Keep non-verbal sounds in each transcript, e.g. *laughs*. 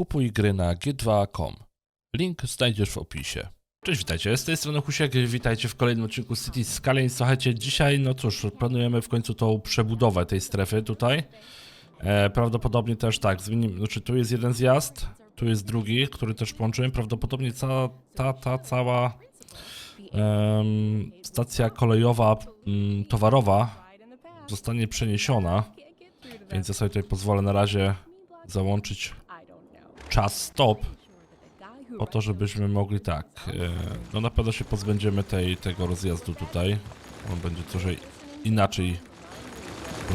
Kupuj gry na g2.com. Link znajdziesz w opisie. Cześć, witajcie, z tej strony Husiek, witajcie w kolejnym odcinku City Skylines. Słuchajcie, dzisiaj, no cóż, planujemy w końcu tą przebudowę tej strefy tutaj. E, prawdopodobnie też tak, zmienimy, znaczy tu jest jeden zjazd, tu jest drugi, który też połączyłem. Prawdopodobnie cała, ta, ta cała stacja kolejowa, mm, towarowa zostanie przeniesiona, więc ja sobie tutaj pozwolę na razie załączyć czas stop, po to, żebyśmy mogli tak, e, no na pewno się pozbędziemy tej, tego rozjazdu tutaj, on będzie trochę inaczej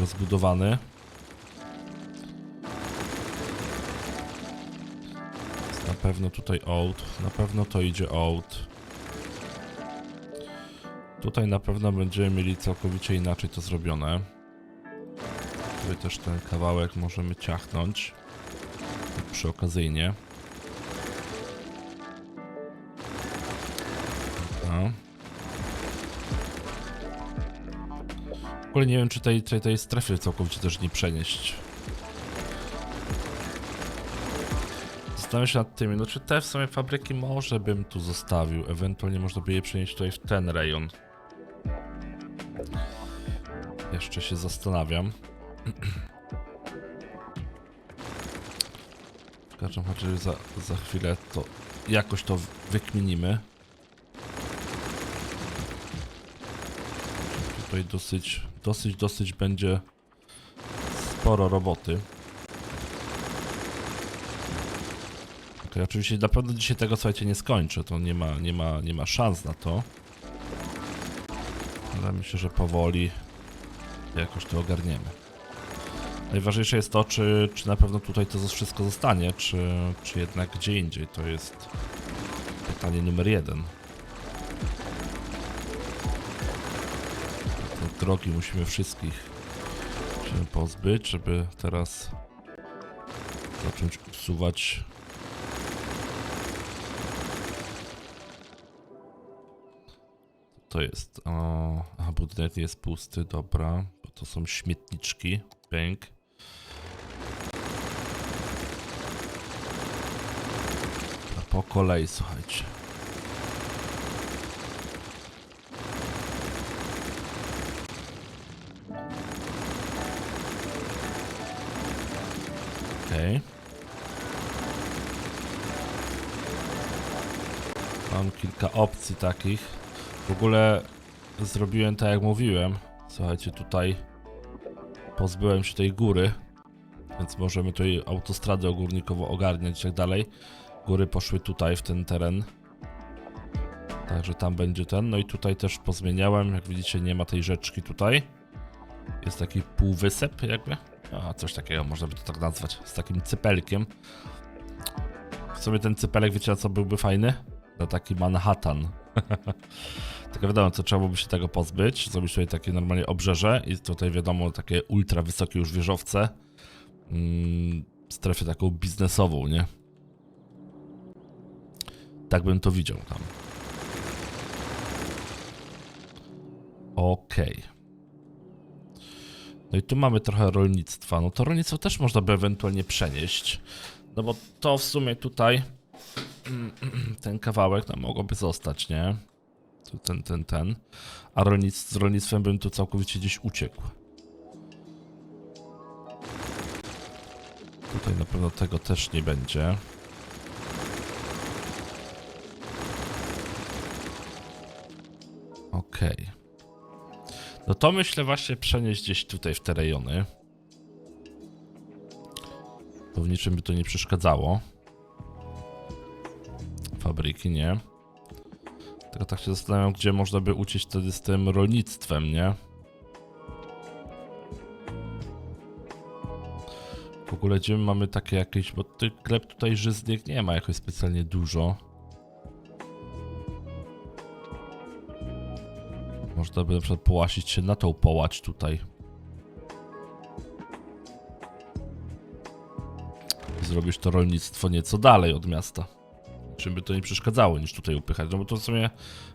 rozbudowany. Na pewno tutaj out, na pewno to idzie out. Tutaj na pewno będziemy mieli całkowicie inaczej to zrobione. Tutaj też ten kawałek możemy ciachnąć. Przy okazyjnie. W ogóle nie wiem, czy tej, tej, tej strefy całkowicie też nie przenieść. Zastanawiam się nad tym, no czy te w sumie fabryki może bym tu zostawił, ewentualnie można by je przenieść tutaj w ten rejon. Jeszcze się zastanawiam. *clears throat* W każdym razie za, za chwilę to jakoś to wykminimy. Tutaj dosyć, dosyć, dosyć będzie sporo roboty. Okej, oczywiście na pewno dzisiaj tego słuchajcie nie skończę, to nie ma, nie ma, nie ma szans na to. Ale myślę, że powoli jakoś to ogarniemy. Najważniejsze jest to, czy, czy na pewno tutaj to wszystko zostanie, czy, czy jednak gdzie indziej. To jest pytanie numer jeden. Te drogi musimy wszystkich się pozbyć, żeby teraz zacząć usuwać to jest? O, aha, budynek jest pusty, dobra. Bo to są śmietniczki. Bęk. Po kolei, słuchajcie. Okej. Mam kilka opcji takich. W ogóle zrobiłem tak jak mówiłem. Słuchajcie, tutaj pozbyłem się tej góry, więc możemy tutaj autostradę ogórnikowo ogarniać i tak dalej. Góry poszły tutaj w ten teren. Także tam będzie ten. No i tutaj też pozmieniałem. Jak widzicie, nie ma tej rzeczki tutaj. Jest taki półwysep jakby. A, coś takiego można by to tak nazwać. Z takim cypelkiem. W sumie ten cypelek, wiecie co byłby fajny? Na taki Manhattan. *laughs* Tylko wiadomo, co trzeba byłoby się tego pozbyć. Zrobić tutaj takie normalnie obrzeże i tutaj wiadomo, takie ultra wysokie już wieżowce. Mm, strefę taką biznesową, nie? Tak bym to widział tam. Okej. No i tu mamy trochę rolnictwa. No to rolnictwo też można by ewentualnie przenieść. No bo to w sumie tutaj *clears throat* ten kawałek tam mogłoby zostać, nie? Tu ten, ten, ten. A rolnic z rolnictwem bym tu całkowicie gdzieś uciekł. Tutaj na pewno tego też nie będzie. Okej. No to myślę właśnie przenieść gdzieś tutaj w te rejony. To w niczym by to nie przeszkadzało fabryki, nie? Tylko tak się zastanawiam, gdzie można by uciec wtedy z tym rolnictwem, nie? W ogóle gdzie my mamy takie jakieś, bo tych gleb tutaj żyznych nie ma jakoś specjalnie dużo. Można by na przykład połasić się na tą połać tutaj. Zrobić to rolnictwo nieco dalej od miasta czym by to nie przeszkadzało, niż tutaj upychać, no bo to w sumie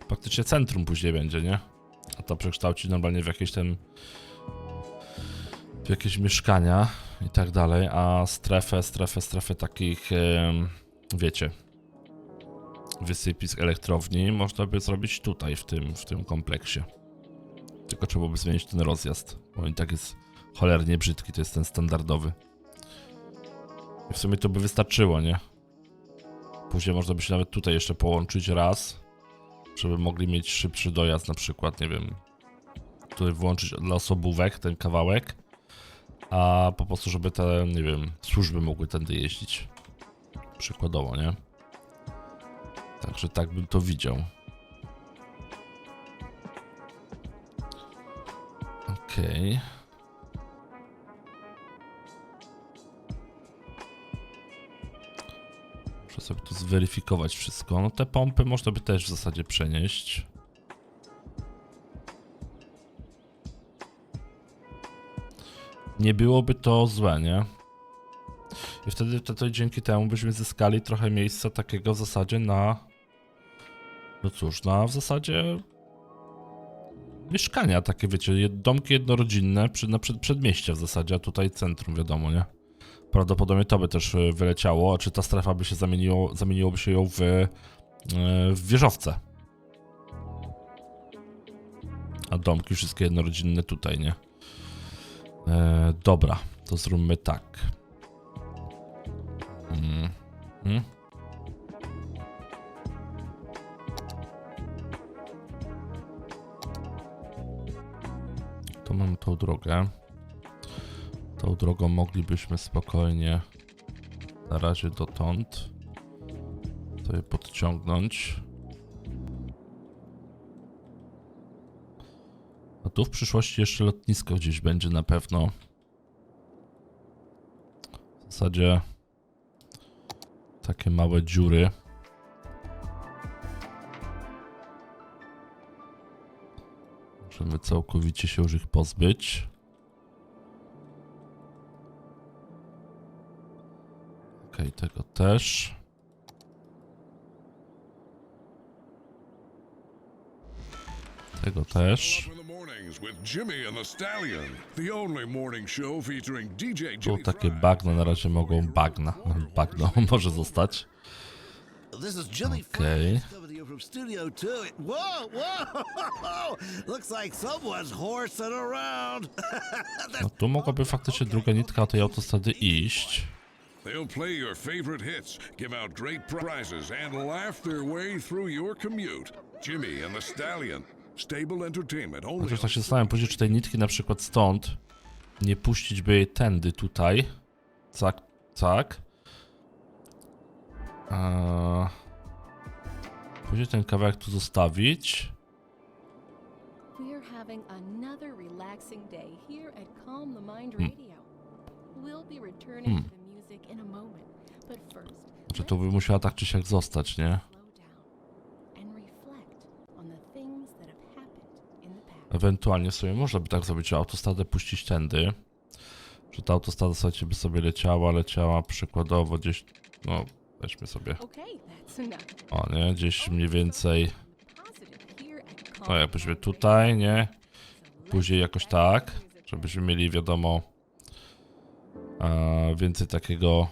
praktycznie centrum później będzie, nie? A to przekształcić normalnie w jakieś ten w jakieś mieszkania i tak dalej, a strefę, strefę, strefę takich, wiecie, wysypisk elektrowni można by zrobić tutaj, w tym, w tym kompleksie. Tylko trzeba by zmienić ten rozjazd, bo on i tak jest cholernie brzydki, to jest ten standardowy. I w sumie to by wystarczyło, nie? Później można by się nawet tutaj jeszcze połączyć raz, żeby mogli mieć szybszy dojazd, na przykład, nie wiem, tutaj włączyć dla osobówek ten kawałek, a po prostu, żeby te, nie wiem, służby mogły tędy jeździć. Przykładowo, nie? Także tak bym to widział. Okej. Muszę sobie tu zweryfikować wszystko. No te pompy można by też w zasadzie przenieść. Nie byłoby to złe, nie? I wtedy to, to dzięki temu byśmy zyskali trochę miejsca takiego w zasadzie na. No cóż, na w zasadzie. Mieszkania takie, wiecie, domki jednorodzinne przy, na przed, przedmieście w zasadzie, a tutaj centrum, wiadomo, nie? Prawdopodobnie to by też y, wyleciało, a czy ta strefa by się zamieniło, zamieniłoby się ją w, y, w wieżowce. A domki wszystkie jednorodzinne tutaj, nie? E, dobra, to zróbmy tak. Mm. Mm. To mam tą drogę. Tą drogą moglibyśmy spokojnie na razie dotąd sobie podciągnąć. A tu w przyszłości jeszcze lotnisko gdzieś będzie na pewno. W zasadzie takie małe dziury. Możemy całkowicie się już ich pozbyć. Okej, tego też. Tego też. Tu takie bagna na razie mogą bagna. Bagno *laughs* może zostać. Jimmy Okay. You from Studio 2. Whoa, whoa! *laughs* Looks like someone's horsing around. *laughs* No tu mogłaby faktycznie druga nitka tej autostrady iść. They'll play your favorite hits, give out great prizes, and laugh their way through your commute. Jimmy and the Stallion, stable entertainment only. Chociaż tak się zastanawiam, później czy tej nitki na przykład stąd nie puścić by jej tędy tutaj. Tak, tak. Eee, później ten kawałek tu zostawić. But first, Znaczy to by musiała tak czy siak zostać, nie? Ewentualnie sobie można by tak zrobić, że autostradę puścić tędy. Że ta autostrada słuchajcie, by sobie leciała, leciała przykładowo gdzieś, no weźmy sobie, Okay. O nie, gdzieś mniej więcej, no jakbyśmy tutaj, nie? Później jakoś tak, żebyśmy mieli wiadomo e, więcej takiego.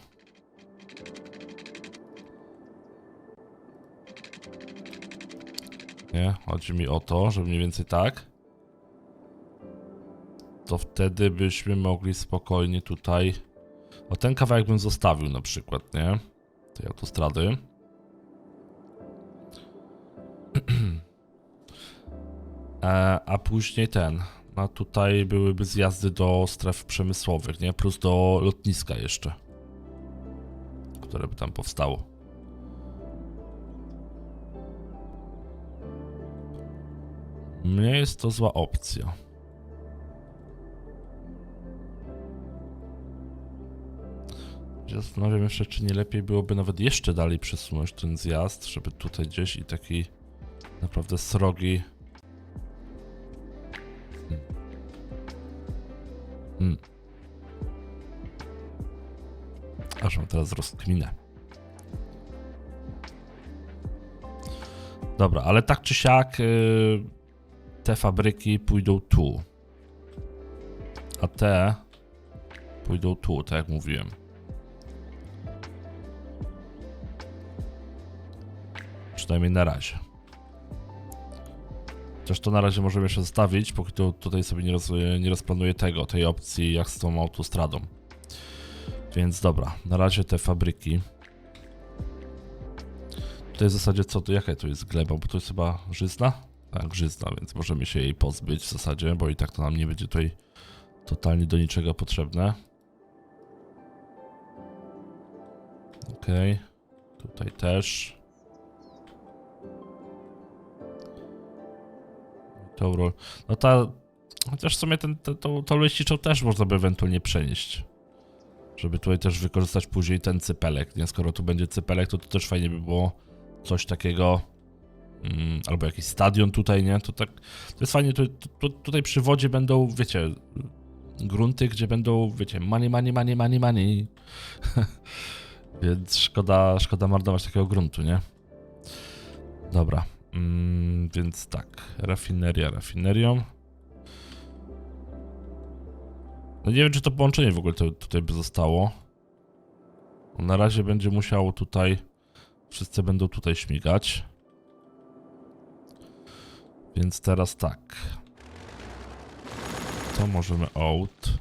Nie, chodzi mi o to, że mniej więcej tak. To wtedy byśmy mogli spokojnie tutaj. O ten kawałek bym zostawił na przykład, nie? Tej autostrady E, a później ten. A tutaj byłyby zjazdy do stref przemysłowych, nie? Plus do lotniska jeszcze. Które by tam powstało. Nie jest to zła opcja. Zastanawiam jeszcze, czy nie lepiej byłoby nawet jeszcze dalej przesunąć ten zjazd, żeby tutaj gdzieś i taki naprawdę srogi teraz rozkminę. Dobra, ale tak czy siak y, te fabryki pójdą tu. A te pójdą tu, tak jak mówiłem. Przynajmniej na razie. Chociaż to na razie możemy jeszcze zostawić, póki to tutaj sobie nie, roz, nie rozplanuję tego, tej opcji jak z tą autostradą. Więc dobra, na razie te fabryki. Tutaj w zasadzie co to, jaka to jest gleba, bo to jest chyba żyzna? Tak, żyzna, więc możemy się jej pozbyć w zasadzie, bo i tak to nam nie będzie tutaj totalnie do niczego potrzebne. Okej, tutaj też. Taurol. No ta, chociaż w sumie ten, te, tą, tą leśniczą też można by ewentualnie przenieść. Żeby tutaj też wykorzystać później ten cypelek, nie? Skoro tu będzie cypelek, to to też fajnie by było coś takiego, mm, albo jakiś stadion tutaj, nie? To tak, to jest fajnie, tu, tu, tutaj przy wodzie będą, wiecie, grunty, gdzie będą, wiecie, money, money, money, money, money. *laughs* Więc szkoda, szkoda marnować takiego gruntu, nie? Dobra, mm, więc tak, rafineria rafinerią. No nie wiem, czy to połączenie w ogóle to, tutaj by zostało. Na razie będzie musiało tutaj, wszyscy będą tutaj śmigać. Więc teraz tak. To możemy out.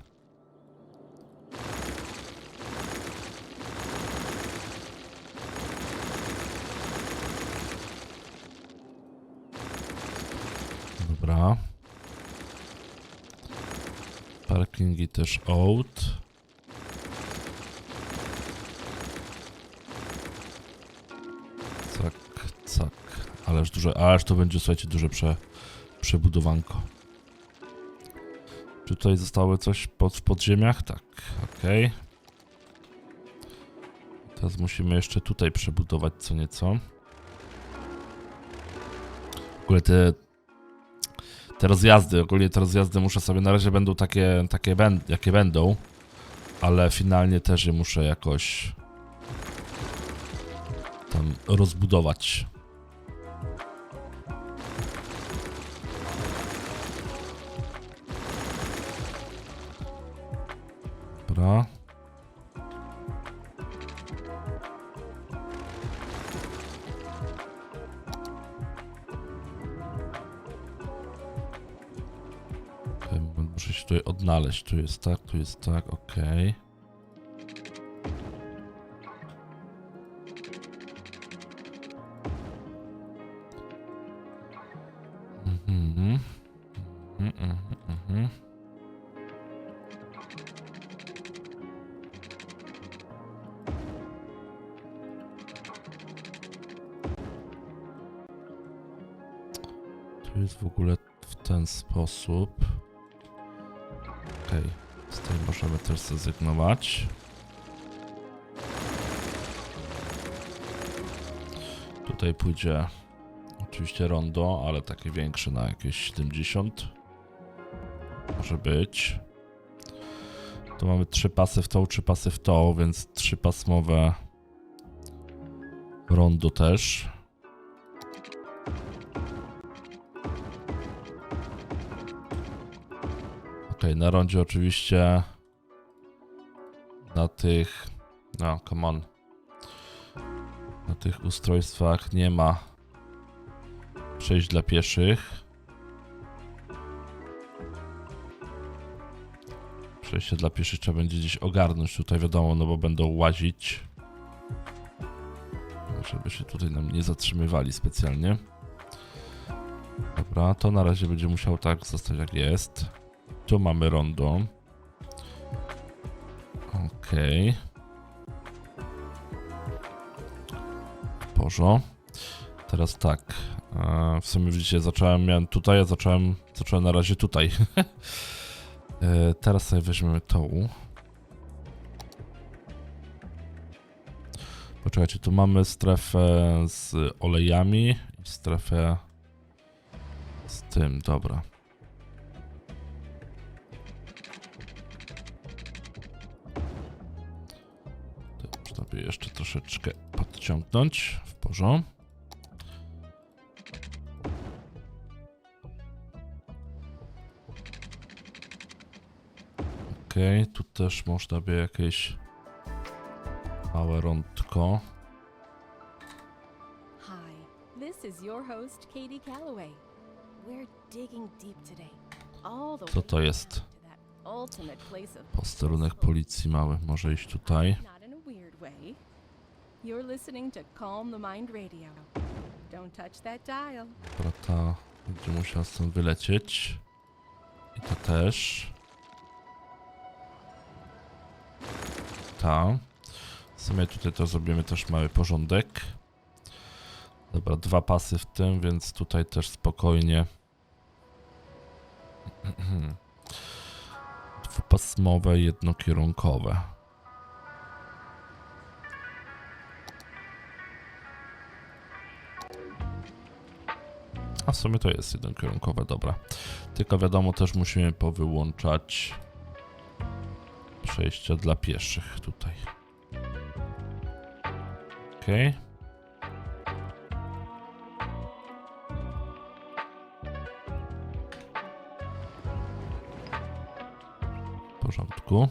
Dobra. Parkingi też out. Cak, cak. Ależ duże, ależ to będzie, słuchajcie, duże prze, przebudowanko. Czy tutaj zostało coś pod, w podziemiach? Tak, okej. Teraz musimy jeszcze tutaj przebudować co nieco. W ogóle te, te rozjazdy, ogólnie te rozjazdy muszę sobie, na razie będą takie, takie jakie będą, ale finalnie też je muszę jakoś tam rozbudować. Odnaleźć. Tu jest tak, tu jest tak, okej. Mhm. Mhm, mhm, mhm. Jest w ogóle w ten sposób. Okej, z tej możemy też zrezygnować. Tutaj pójdzie oczywiście rondo, ale takie większe na jakieś 70. Może być. Tu mamy trzy pasy w tą, trzy pasy w tą, więc trzypasmowe rondo też. Na rondzie oczywiście na tych, no come on, na tych ustrojstwach nie ma przejść dla pieszych. Przejście dla pieszych trzeba będzie gdzieś ogarnąć tutaj, wiadomo, no bo będą łazić. Żeby się tutaj nam nie zatrzymywali specjalnie. Dobra, to na razie będzie musiał tak zostać jak jest. Tu mamy rondo. Okej. Porzo. Teraz tak. E, w sumie widzicie, zacząłem, miałem tutaj, a zacząłem, zacząłem na razie tutaj. *laughs* e, teraz sobie weźmiemy tą. Poczekajcie, tu mamy strefę z olejami i strefę z tym, dobra. By jeszcze troszeczkę podciągnąć w porządku. Okej, tu też można by jakieś małe rądko. Hi, this is your host, Katie Calloway. We're digging deep today. All the Co to jest? Posterunek policji mały. Może iść tutaj. Not in a weird way. You're listening to Calm the Mind Radio. Don't touch that dial. Dobra, ta będzie musiała stąd wylecieć. I to też. Ta. W sumie tutaj to zrobimy też mały porządek. Dobra, dwa pasy w tym, więc tutaj też spokojnie. *clears throat* Dwupasmowe, jednokierunkowe. A w sumie to jest jednokierunkowe, dobra. Tylko wiadomo, też musimy powyłączać przejścia dla pieszych tutaj. Okej. W porządku.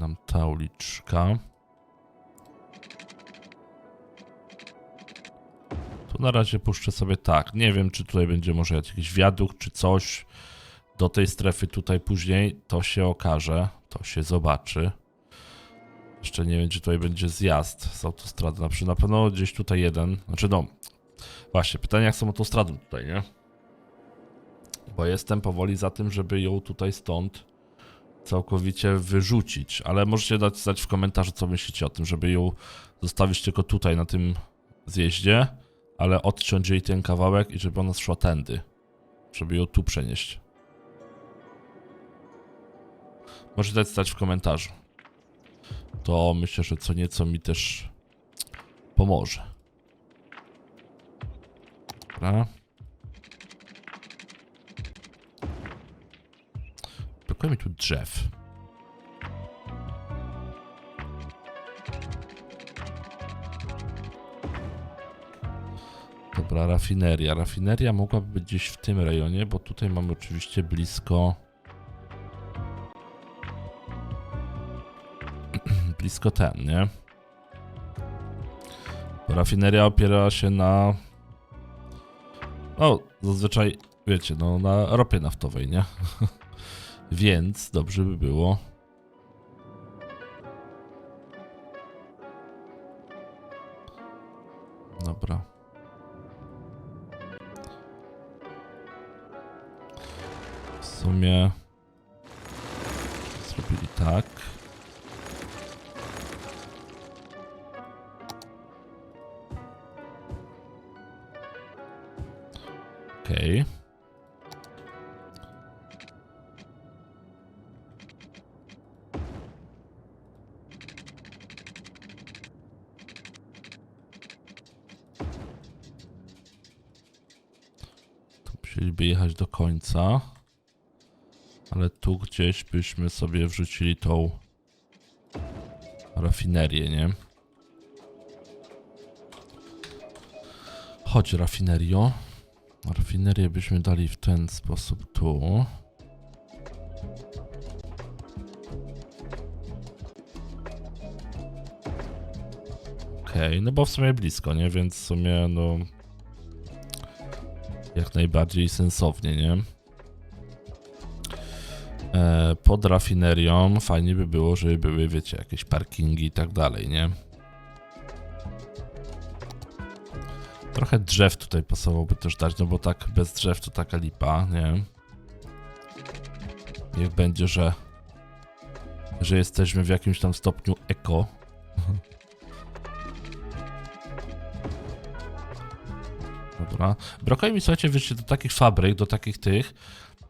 Nam ta uliczka. Tu na razie puszczę sobie tak. Nie wiem, czy tutaj będzie może jakiś wiadukt, czy coś. Do tej strefy tutaj później to się okaże. To się zobaczy. Jeszcze nie wiem, czy tutaj będzie zjazd z autostrady. Na przykład pewno gdzieś tutaj jeden. Znaczy no, właśnie, pytanie jak tą autostradą tutaj, nie? Bo jestem powoli za tym, żeby ją tutaj stąd całkowicie wyrzucić, ale możecie dać znać w komentarzu, co myślicie o tym, żeby ją zostawić tylko tutaj na tym zjeździe, ale odciąć jej ten kawałek i żeby ona szła tędy, żeby ją tu przenieść. Możecie dać znać w komentarzu. To myślę, że co nieco mi też pomoże. Dobra. Brakuje mi tu drzew. Dobra, rafineria. Rafineria mogłaby być gdzieś w tym rejonie, bo tutaj mamy oczywiście blisko. *clears throat* blisko ten, nie? Bo rafineria opiera się na. No, zazwyczaj, wiecie, no, na ropie naftowej, nie? *laughs* Więc dobrze by było. Dobra. W sumie zrobili tak. Okej. Okay. Końca. Ale tu gdzieś byśmy sobie wrzucili tą rafinerię, nie? Chodź, rafinerio. Rafinerię byśmy dali w ten sposób tu. Okej, no bo w sumie blisko, nie? Więc w sumie, no jak najbardziej sensownie, nie? E, pod rafinerią fajnie by było, żeby były, wiecie, jakieś parkingi i tak dalej, nie? Trochę drzew tutaj pasowałoby też dać, no bo tak bez drzew to taka lipa, nie? Niech będzie, że że jesteśmy w jakimś tam stopniu eko. *laughs* Dobra. Brakuje mi, słuchajcie, wiecie, do takich fabryk, do takich tych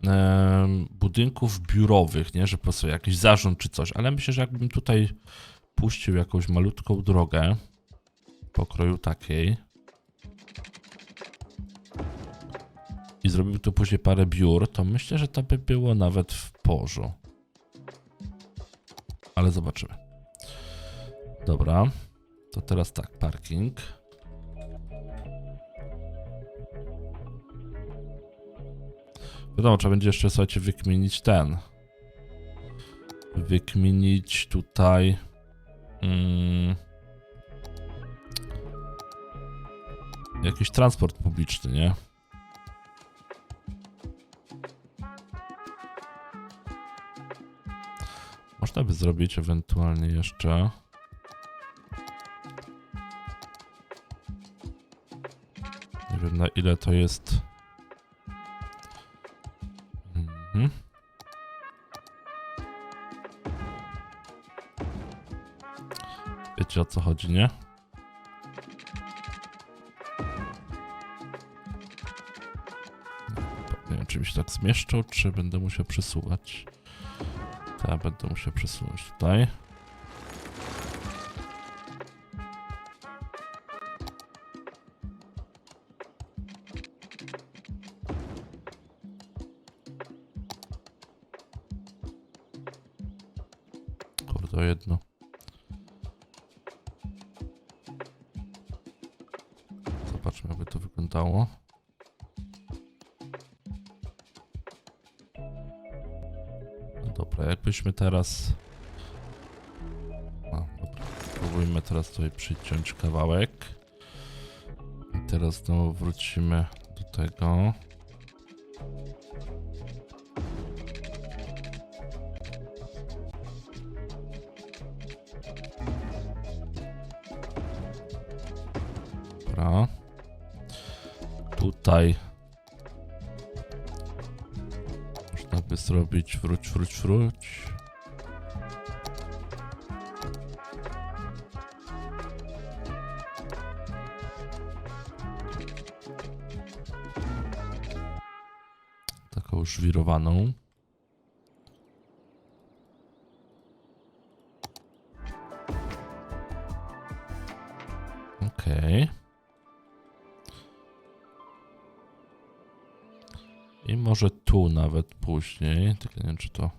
em, budynków biurowych, nie? Że po prostu jakiś zarząd czy coś, ale myślę, że jakbym tutaj puścił jakąś malutką drogę pokroju takiej i zrobił tu później parę biur, to myślę, że to by było nawet w porządku. Ale zobaczymy. Dobra. To teraz tak, parking. Wiadomo, trzeba będzie jeszcze, słuchajcie, wykminić ten. Wykminić tutaj... Mm, jakiś transport publiczny, nie? Można by zrobić ewentualnie jeszcze. Nie wiem na ile to jest. O co chodzi, nie? Nie wiem, czy mi się tak zmieszczą, czy będę musiał przesuwać. Tak, będę musiał przesunąć tutaj. Jakbyśmy teraz... A. Spróbujmy teraz tutaj przyciąć kawałek. I teraz znowu wrócimy do tego. Dobra. Tutaj zrobić wróć, wróć, wróć. Taką żwirowaną. Tu nawet później, tylko nie wiem czy to...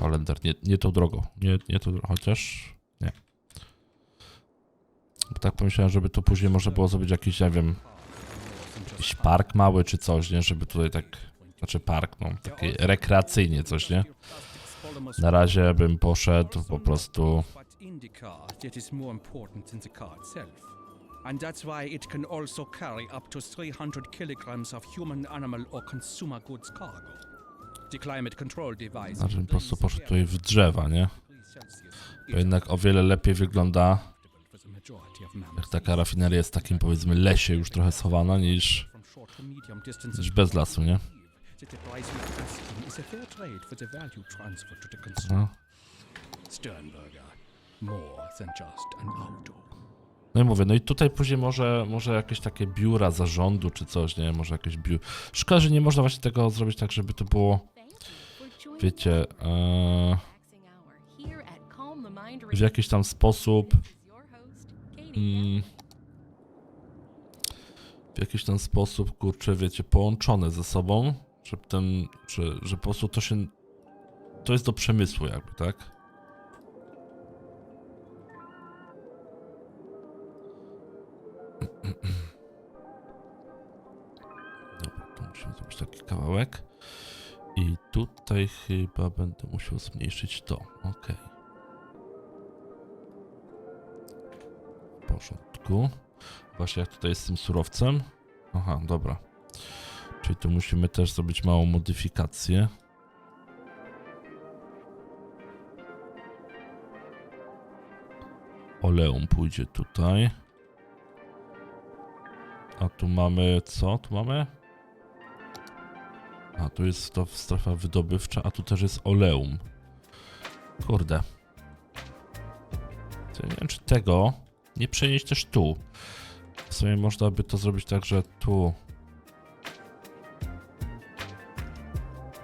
Holender, nie, nie tą drogą, nie, nie tą drogą, chociaż... Nie. Bo tak pomyślałem, żeby tu później można było zrobić jakiś, nie wiem... Jakiś park mały czy coś, nie? Żeby tutaj tak... Znaczy park, no, taki rekreacyjnie coś, nie? Na razie bym poszedł po prostu... And that's why it can also carry up to 300 kilograms of human, animal, or consumer goods cargo. The climate control device. Znaczy po prostu poszedł tutaj w drzewa, nie? To jednak o wiele lepiej wygląda, jak taka rafineria jest w takim powiedzmy lesie już trochę schowana, niż, niż bez lasu, nie? No. Sternberger, more than just an auto. No i mówię, no i tutaj później może, może jakieś takie biura zarządu czy coś, nie? Może jakieś biur... Szkoda, że nie można właśnie tego zrobić tak, żeby to było, wiecie, e, w jakiś tam sposób, mm, w jakiś tam sposób, kurczę, wiecie, połączone ze sobą, żeby ten, że, że po prostu to się, to jest do przemysłu jakby, tak? Kawałek. I tutaj chyba będę musiał zmniejszyć to. Ok. W porządku. Właśnie jak tutaj jest z tym surowcem. Aha, dobra. Czyli tu musimy też zrobić małą modyfikację. Oleum pójdzie tutaj. A tu mamy co? Tu mamy? A tu jest to strefa wydobywcza, a tu też jest oleum. Kurde. Ja nie wiem, czy tego nie przenieść też tu. W sumie można by to zrobić tak, że tu.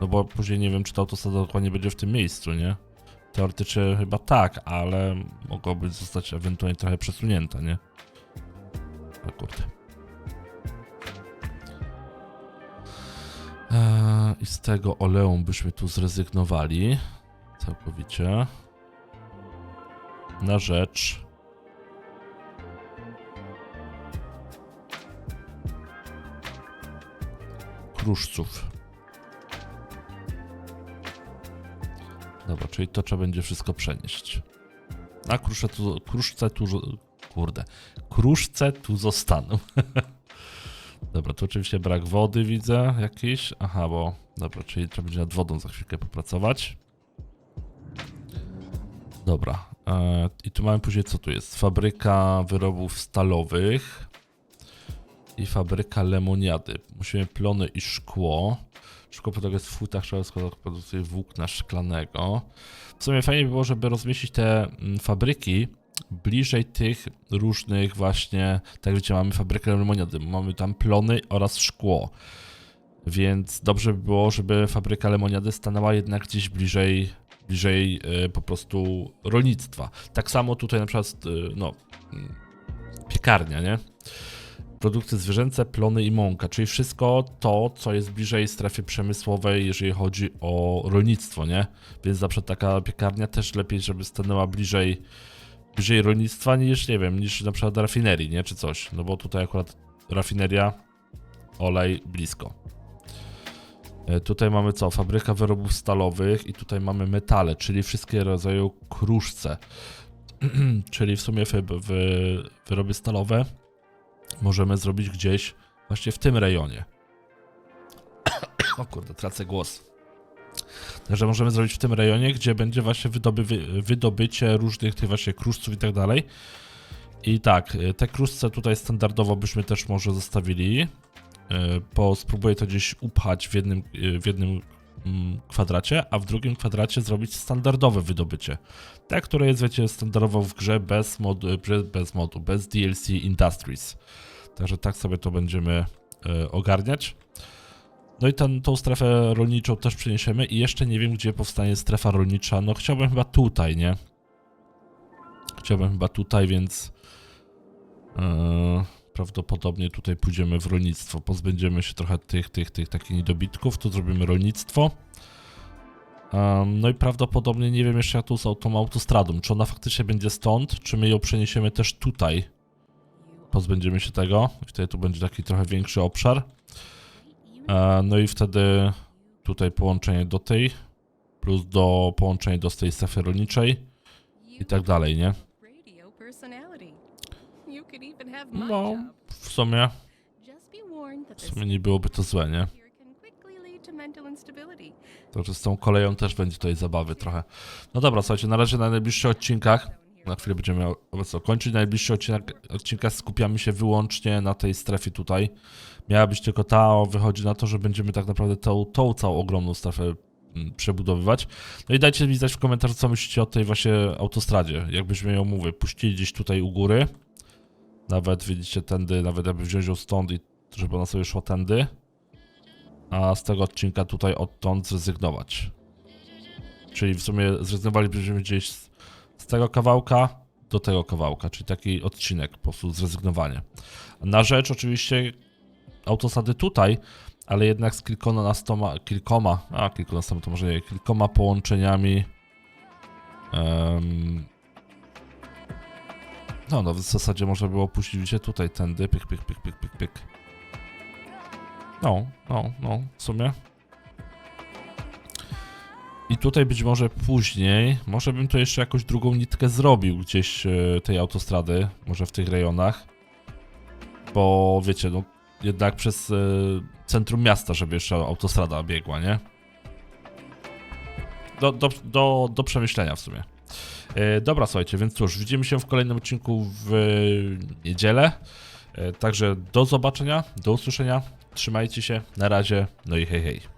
No bo później nie wiem, czy ta autostrada dokładnie będzie w tym miejscu, nie? Teoretycznie chyba tak, ale mogłoby zostać ewentualnie trochę przesunięta, nie? A kurde. I z tego oleum byśmy tu zrezygnowali. Całkowicie. na rzecz kruszców. Dobra, czyli to trzeba będzie wszystko przenieść. A kruszce tu, kruszce tu, kurde, kruszce tu zostaną. *laughs* Dobra, tu oczywiście brak wody widzę jakiś. Aha, bo, dobra, czyli trzeba będzie nad wodą za chwilkę popracować. Dobra, e, i tu mamy później co tu jest? Fabryka wyrobów stalowych i fabryka lemoniady. Musimy plony i szkło. Szkło podlega jest w futach, trzeba produkcji włókna szklanego. W sumie fajnie by było, żeby rozmieścić te mm, fabryki bliżej tych różnych właśnie, tak wiecie, mamy fabrykę lemoniady, mamy tam plony oraz szkło. Więc dobrze by było, żeby fabryka lemoniady stanęła jednak gdzieś bliżej, bliżej e, po prostu rolnictwa. Tak samo tutaj na przykład, e, no, mm, piekarnia, nie? Produkty zwierzęce, plony i mąka, czyli wszystko to, co jest bliżej strefy przemysłowej, jeżeli chodzi o rolnictwo, nie? Więc przykład taka piekarnia też lepiej, żeby stanęła bliżej, bliżej rolnictwa niż, nie wiem, niż na przykład rafinerii, nie? Czy coś, no bo tutaj akurat rafineria, olej blisko. E, Tutaj mamy co? Fabryka wyrobów stalowych i tutaj mamy metale, czyli wszystkie rodzaje kruszce. *clears throat* czyli w sumie wy, wy, wyroby stalowe możemy zrobić gdzieś właśnie w tym rejonie. *clears throat* o kurde, tracę głos. Także możemy zrobić w tym rejonie, gdzie będzie właśnie wydoby, wy, wydobycie różnych tych właśnie kruszców i tak dalej. I tak, y, te kruszce tutaj standardowo byśmy też może zostawili. Y, Bo spróbuję to gdzieś upchać w jednym, y, w jednym mm, kwadracie, a w drugim kwadracie zrobić standardowe wydobycie. Te, które jest, wiecie, standardowo w grze bez modu, bez- bez modu, bez DLC Industries. Także tak sobie to będziemy e, ogarniać. No i ten, tą strefę rolniczą też przeniesiemy i jeszcze nie wiem, gdzie powstanie strefa rolnicza. No chciałbym chyba tutaj, nie? Chciałbym chyba tutaj, więc e, prawdopodobnie tutaj pójdziemy w rolnictwo. Pozbędziemy się trochę tych, tych, tych takich niedobitków, tu zrobimy rolnictwo. Em, no i prawdopodobnie nie wiem jeszcze jak tu z tą autostradą. Czy ona faktycznie będzie stąd, czy my ją przeniesiemy też tutaj. Pozbędziemy się tego. I wtedy tu będzie taki trochę większy obszar. E, no i wtedy tutaj połączenie do tej, plus do połączenie do tej strefy rolniczej i tak dalej, nie? No, w sumie, w sumie nie byłoby to złe, nie? to. Także z tą koleją też będzie tutaj zabawy trochę. No dobra, słuchajcie, na razie na najbliższych odcinkach, na chwilę będziemy obecnie kończyć, najbliższy odcinek, odcinkach skupiamy się wyłącznie na tej strefie tutaj. Miała być tylko ta, wychodzi na to, że będziemy tak naprawdę tą, tą całą ogromną strefę mm, przebudowywać. No i dajcie mi znać w komentarzu, co myślicie o tej właśnie autostradzie. Jakbyśmy ją, mówię, puścili gdzieś tutaj u góry. Nawet, widzicie, tędy, nawet jakby wziąć ją stąd i żeby ona sobie szła tędy. A z tego odcinka tutaj odtąd zrezygnować. Czyli w sumie zrezygnowalibyśmy gdzieś z, z tego kawałka do tego kawałka, czyli taki odcinek, po prostu zrezygnowanie. Na rzecz oczywiście autostrady tutaj, ale jednak z kilkunastoma, kilkoma, a kilkunastoma to może nie, kilkoma połączeniami em, no, no w zasadzie można było puścić się tutaj tędy, pyk, pyk, pyk, pyk, pyk, pyk. No, no, no, w sumie. I tutaj być może później, może bym tu jeszcze jakąś drugą nitkę zrobił gdzieś e, tej autostrady, może w tych rejonach. Bo wiecie, no jednak przez e, centrum miasta, żeby jeszcze autostrada biegła, nie? Do, do, do, do przemyślenia w sumie. E, dobra, słuchajcie, więc cóż, widzimy się w kolejnym odcinku w niedzielę. E, Także do zobaczenia, do usłyszenia. Trzymajcie się, na razie, no i hej hej.